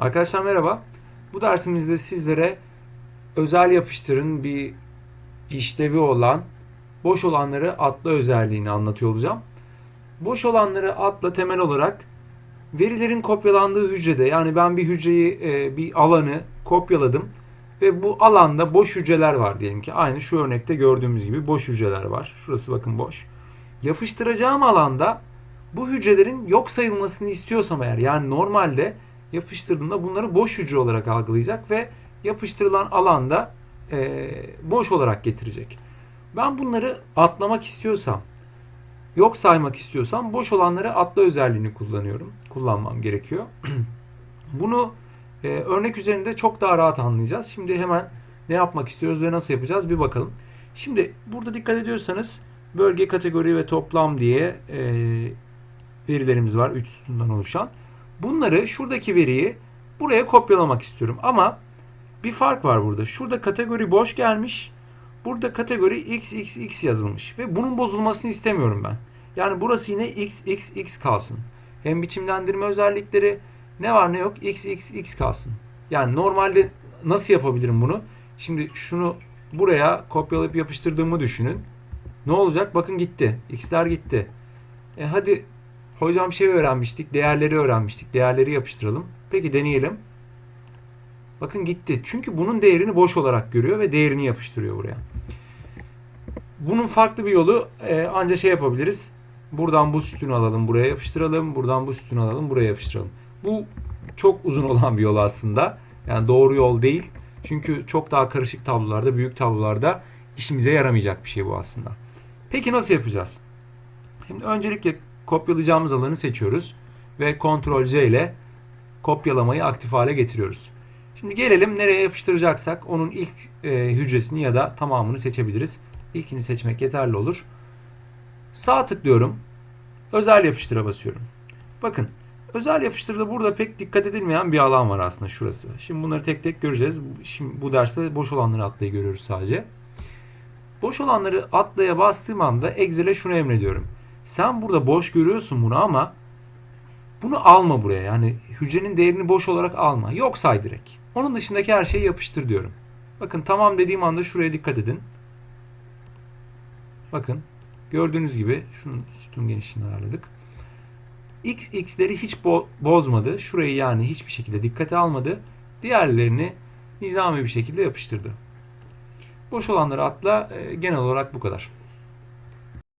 Arkadaşlar merhaba. Bu dersimizde sizlere özel yapıştırın bir işlevi olan boş olanları atla özelliğini anlatıyor olacağım. Boş olanları atla temel olarak verilerin kopyalandığı hücrede yani ben bir hücreyi e, bir alanı kopyaladım ve bu alanda boş hücreler var diyelim ki aynı şu örnekte gördüğümüz gibi boş hücreler var. Şurası bakın boş. Yapıştıracağım alanda bu hücrelerin yok sayılmasını istiyorsam eğer yani normalde yapıştırdığımda bunları boş hücre olarak algılayacak ve yapıştırılan alanda e, boş olarak getirecek. Ben bunları atlamak istiyorsam, yok saymak istiyorsam boş olanları atla özelliğini kullanıyorum. Kullanmam gerekiyor. Bunu e, örnek üzerinde çok daha rahat anlayacağız. Şimdi hemen ne yapmak istiyoruz ve nasıl yapacağız bir bakalım. Şimdi burada dikkat ediyorsanız bölge, kategori ve toplam diye e, verilerimiz var. 3 sütundan oluşan. Bunları şuradaki veriyi buraya kopyalamak istiyorum. Ama bir fark var burada. Şurada kategori boş gelmiş. Burada kategori XXX yazılmış. Ve bunun bozulmasını istemiyorum ben. Yani burası yine XXX kalsın. Hem biçimlendirme özellikleri ne var ne yok XXX kalsın. Yani normalde nasıl yapabilirim bunu? Şimdi şunu buraya kopyalayıp yapıştırdığımı düşünün. Ne olacak? Bakın gitti. X'ler gitti. E hadi hocam şey öğrenmiştik. Değerleri öğrenmiştik. Değerleri yapıştıralım. Peki deneyelim. Bakın gitti. Çünkü bunun değerini boş olarak görüyor ve değerini yapıştırıyor buraya. Bunun farklı bir yolu e, ancak şey yapabiliriz. Buradan bu sütunu alalım buraya yapıştıralım. Buradan bu sütunu alalım buraya yapıştıralım. Bu çok uzun olan bir yol aslında. Yani doğru yol değil. Çünkü çok daha karışık tablolarda, büyük tablolarda işimize yaramayacak bir şey bu aslında. Peki nasıl yapacağız? Şimdi öncelikle kopyalayacağımız alanı seçiyoruz ve Ctrl C ile kopyalamayı aktif hale getiriyoruz. Şimdi gelelim nereye yapıştıracaksak onun ilk e, hücresini ya da tamamını seçebiliriz. İlkini seçmek yeterli olur. Sağ tıklıyorum. Özel yapıştıra basıyorum. Bakın özel yapıştırda burada pek dikkat edilmeyen bir alan var aslında şurası. Şimdi bunları tek tek göreceğiz. Şimdi bu derste boş olanları atlayı görüyoruz sadece. Boş olanları atlaya bastığım anda Excel'e şunu emrediyorum. Sen burada boş görüyorsun bunu ama bunu alma buraya. Yani hücrenin değerini boş olarak alma. Yok say direkt. Onun dışındaki her şeyi yapıştır diyorum. Bakın tamam dediğim anda şuraya dikkat edin. Bakın gördüğünüz gibi şunun sütun genişliğini ayarladık. X x'leri hiç bo- bozmadı. Şurayı yani hiçbir şekilde dikkate almadı. Diğerlerini nizami bir şekilde yapıştırdı. Boş olanları atla e, genel olarak bu kadar.